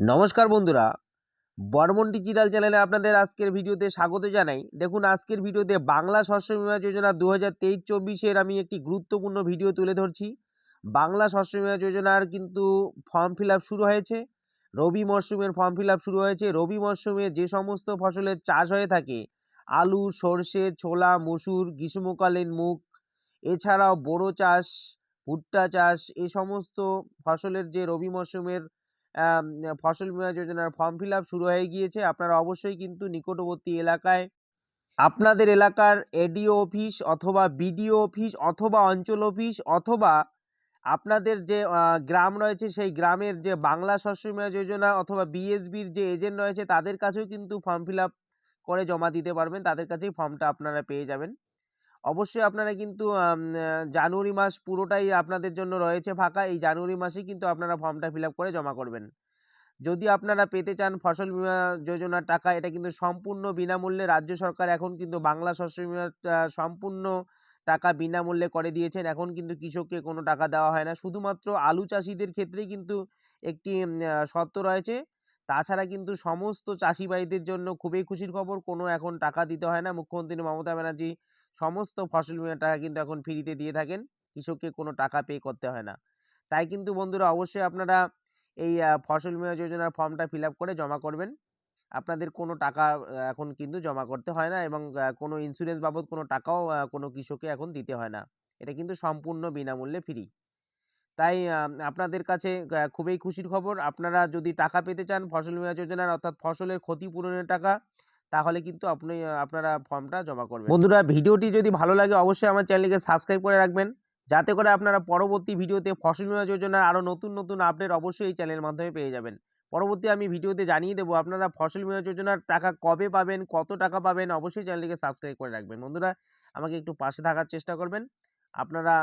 নমস্কার বন্ধুরা। বর্মন ডিজিটাল চ্যানেলে আপনাদের আজকের ভিডিওতে স্বাগত জানাই। দেখুন, আজকের ভিডিওতে বাংলা শস্য বীমা যোজনা দু হাজার তেইশ চব্বিশের আমি একটি গুরুত্বপূর্ণ ভিডিও তুলে ধরছি। বাংলা শস্য বীমা যোজনার কিন্তু ফর্ম ফিল শুরু হয়েছে। রবি মরশুমের ফর্ম ফিল শুরু হয়েছে। রবি মরশুমে যে সমস্ত ফসলের চাষ হয়ে থাকে, আলু, সর্ষে, ছোলা, মসুর, গ্রীষ্মকালীন মুগ, এছাড়াও বোরো চাষ, ভুট্টা চাষ, এ সমস্ত ফসলের যে রবি মরশুমের ফসল বীমা যোজনার ফর্ম ফিল শুরু হয়ে গিয়েছে। আপনারা অবশ্যই কিন্তু নিকটবর্তী এলাকায় আপনাদের এলাকার এডিও অফিস অথবা বিডিও অফিস অথবা অঞ্চল অফিস অথবা আপনাদের যে গ্রাম রয়েছে, সেই গ্রামের যে বাংলা শস্য বীমা যোজনা অথবা বিএসবির যে এজেন্ট রয়েছে, তাদের কাছেও কিন্তু ফর্ম ফিল করে জমা দিতে পারবেন। তাদের কাছেই ফর্মটা আপনারা পেয়ে যাবেন। অবশ্যই আপনারা কিন্তু জানুয়ারি মাস পুরোটাই আপনাদের জন্য রয়েছে ফাঁকা। এই জানুয়ারি মাসেই কিন্তু আপনারা ফর্মটা ফিল করে জমা করবেন। যদি আপনারা পেতে চান ফসল বীমা যোজনার টাকা, এটা কিন্তু সম্পূর্ণ বিনামূল্যে রাজ্য সরকার এখন কিন্তু বাংলা শস্য বীমা সম্পূর্ণ টাকা বিনামূল্যে করে দিয়েছেন। এখন কিন্তু কৃষককে কোনো টাকা দেওয়া হয় না। শুধুমাত্র আলু চাষিদের ক্ষেত্রেই কিন্তু একটি শর্ত রয়েছে। তাছাড়া কিন্তু সমস্ত চাষি ভাইদের জন্য খুবই খুশির খবর, কোনো এখন টাকা দিতে হয় না। মুখ্যমন্ত্রী মমতা ব্যানার্জি সমস্ত ফসল বীমার টাকা কিন্তু এখন ফ্রিতে দিয়ে থাকেন। কৃষককে কোনো টাকা পে করতে হয় না। তাই কিন্তু বন্ধুরা অবশ্যই আপনারা এই ফসল বীমা যোজনার ফর্মটা ফিল করে জমা করবেন। আপনাদের কোনো টাকা এখন কিন্তু জমা করতে হয় না এবং কোনো ইন্স্যুরেন্স বাবদ কোনো টাকাও কোনো কৃষককে এখন দিতে হয় না। এটা কিন্তু সম্পূর্ণ বিনামূল্যে ফ্রি তাই আপনাদের কাছে খুবই খুশির খবর। আপনারা যদি টাকা পেতে চান ফসল বীমা যোজনার অর্থাৎ ফসলের ক্ষতিপূরণের টাকা তাহলে কিন্তু আপনি, আপনারা ফর্মটা জমা করবেন। বন্ধুরা, ভিডিওটি যদি ভালো লাগে অবশ্যই আমার চ্যানেলকে সাবস্ক্রাইব করে রাখবেন। যাতে করে আপনারা পরবর্তী ভিডিওতে ফসল বীমা যোজনার আরও নতুন নতুন আপডেট অবশ্যই এই চ্যানেলের মাধ্যমে পেয়ে যাবেন। পরবর্তী আমি ভিডিওতে জানিয়ে দেবো আপনারা ফসল বীমা যোজনার টাকা কবে পাবেন, কত টাকা পাবেন অবশ্যই চ্যানেলটিকে সাবস্ক্রাইব করে রাখবেন। বন্ধুরা, আমাকে একটু পাশে থাকার চেষ্টা করবেন। আপনারা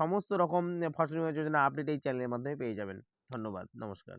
সমস্ত রকম ফসল বীমা যোজনা আপডেট এই চ্যানেলের মাধ্যমে পেয়ে যাবেন। ধন্যবাদ, নমস্কার।